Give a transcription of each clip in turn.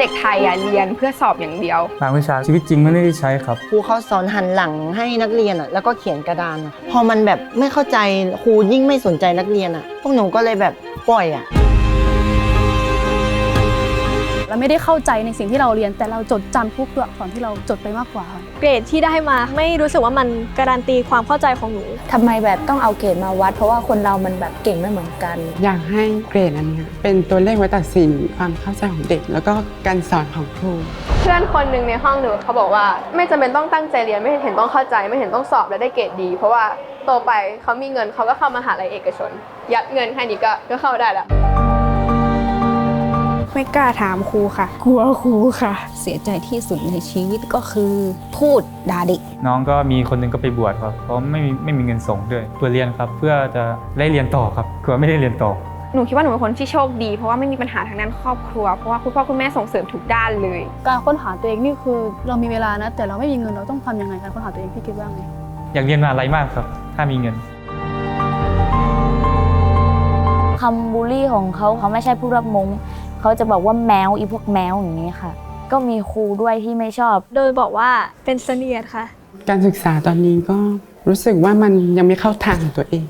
เด็กไทยอะเรียนเพื่อสอบอย่างเดียว บางวิชาชีวิตจริงไม่ได้ใช้ครับ ครูเขาสอนหันหลังให้นักเรียนอะแล้วก็เขียนกระดานอะพอมันแบบไม่เข้าใจครูยิ่งไม่สนใจนักเรียนอะพวกหนูก็เลยแบบปล่อยอะเราไม่ได้เข้าใจในสิ่งที่เราเรียน แต่เราจดจำทุกตัวอักษรที่เราจดไปมากกว่าค่ะ เกรดที่ได้มาไม่รู้สึกว่ามันการันตีความเข้าใจของหนู ทำไมแบบต้องเอาเกรดมาวัด เพราะว่าคนเรามันแบบเก่งไม่เหมือนกัน อยากให้เกรดอันเนี้ยเป็นตัวเลขไว้ตัดสินความเข้าใจของเด็ก แล้วก็การสอนของครู เพื่อนคนหนึ่งในห้องหนูเขาบอกว่า ไม่จำเป็นต้องตั้งใจเรียนไม่เห็นต้องเข้าใจ ไม่เห็นต้องสอบและได้เกรดดี เพราะว่าโตไปเขามีเงินเขาก็เข้ามหาลัยเอกชน ยัดเงินแค่นี้ก็ก็เข้าได้แล้ว ไม่กล้าถามครูค่ะ กลัวครูค่ะ เสียใจที่สุดในชีวิตก็คือพูดด่าเด็ก น้องก็มีคนหนึงก็ไปบวชครับเพราะไม่มีไม่มีเงินส่งด้วยเพื่อเรียนครับ เพื่อจะได้เรียนต่อครับกลัวไม่ได้เรียนต่อหนูคิดว่าหนูเป็นคนที่โชคดี เพราะว่าไม่มีปัญหาทางด้านครอบครัว เพราะว่าคุณพ่อคุณแม่ส่งเสริมทุกด้านเลย การค้นหาตัวเองนี่คือเรามีเวลานะ แต่เราไม่มีเงินเราต้องทำยังไงการค้นหาตัวเองพี่คิดว่าไงอยากเรียนมหาอะไรมากครับ ถ้ามีเงินคำบูลลี่ของเขาเขาไม่ใช่ผู้รับมง เขาจะบอกว่าแมวอีพวกแมวอย่างนี้ค่ะ ก็มีครูด้วยที่ไม่ชอบ โดยบอกว่าเป็นเสนียดค่ะ การศึกษาตอนนี้ก็รู้สึกว่ามันยังไม่เข้าทางของตัวเอง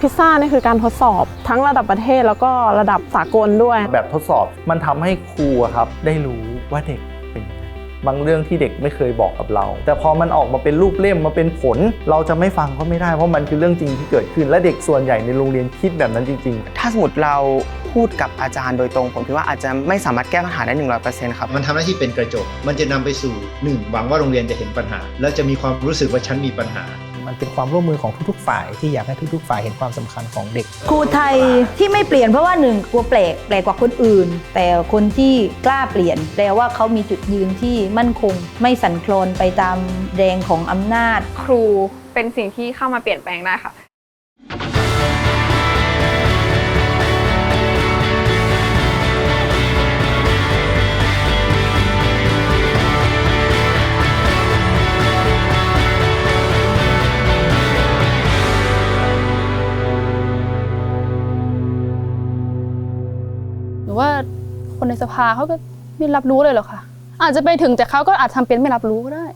พิซซ่านี่คือการทดสอบทั้งระดับประเทศแล้วก็ระดับสากลด้วย แบบทดสอบมันทำให้ครูอะครับ ได้รู้ว่าเด็กเป็นยังไง บางเรื่องที่เด็กไม่เคยบอกกับเรา แต่พอมันออกมาเป็นรูปเล่มมาเป็นผล เราจะไม่ฟังก็ไม่ได้เพราะมันคือเรื่องจริงที่เกิดขึ้น และเด็กส่วนใหญ่ในโรงเรียนคิดแบบนั้นจริง ๆ ถ้าสมมติเราพูดกับอาจารย์โดยตรง ผมคิดว่าอาจจะไม่สามารถแก้ปัญหาได้100%ครับ มันทำหน้าที่เป็นกระจก มันจะนำไปสู่หนึ่งหวังว่าโรงเรียนจะเห็นปัญหา และจะมีความรู้สึกว่าฉันมีปัญหา มันเป็นความร่วมมือของทุกๆ ฝ่าย ที่อยากให้ทุกๆ ฝ่ายเห็นความสำคัญของเด็ก ครูไทยที่ไม่เปลี่ยนเพราะว่าหนึ่งกลัวแปลกแปลกกว่าคนอื่น แต่คนที่กล้าเปลี่ยน แปลว่าเขามีจุดยืนที่มั่นคง ไม่สั่นคลอนไปตามแรงของอำนาจ ครูเป็นสิ่งที่เข้ามาเปลี่ยนแปลงได้ค่ะ รือว่าคนในสภาเขาก็ไม่รับรู้เลยหรอกค่ะ อาจจะไปถึงแต่เขาก็อาจทำเป็นไม่รับรู้ก็ได้